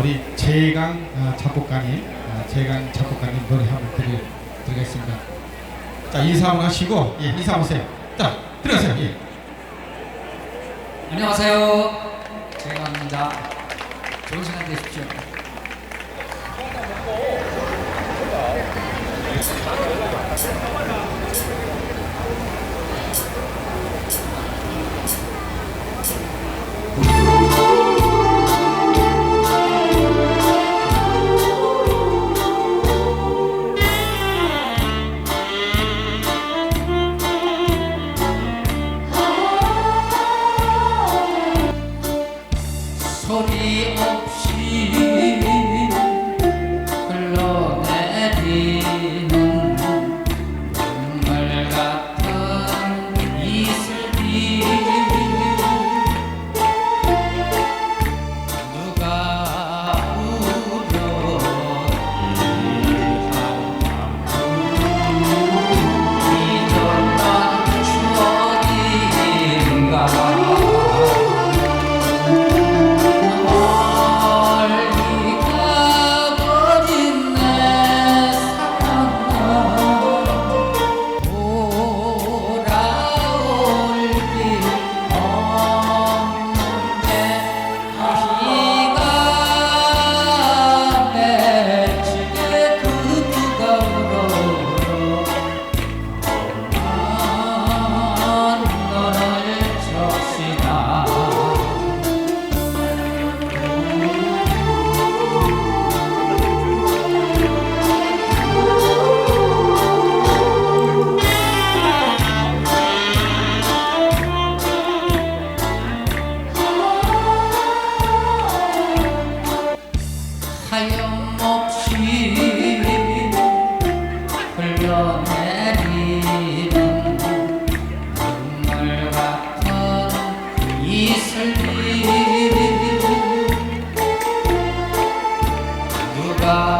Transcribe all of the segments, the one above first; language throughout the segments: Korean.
우리 재강 어, 작곡가님, 어, 재강 작곡가님 노래 한번 드리, 드리겠습니다. 자 인사 한번 하시고 예, 인사 오세요. 자 들어가세요. 예. 안녕하세요. 제가입니다. 좋은 시간 되십시오. the 흘러내리는 눈물 같은 이슬비 누가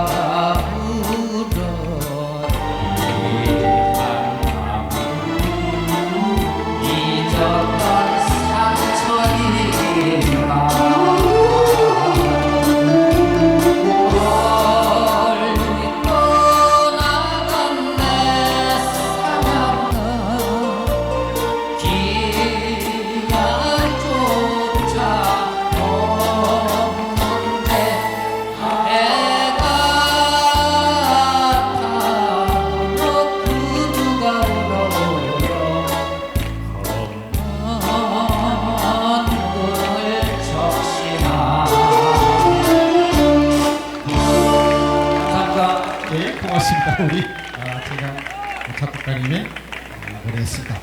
예, 고맙습니다. 우리 아, 재강 작곡가님의 아, 노래였습니다.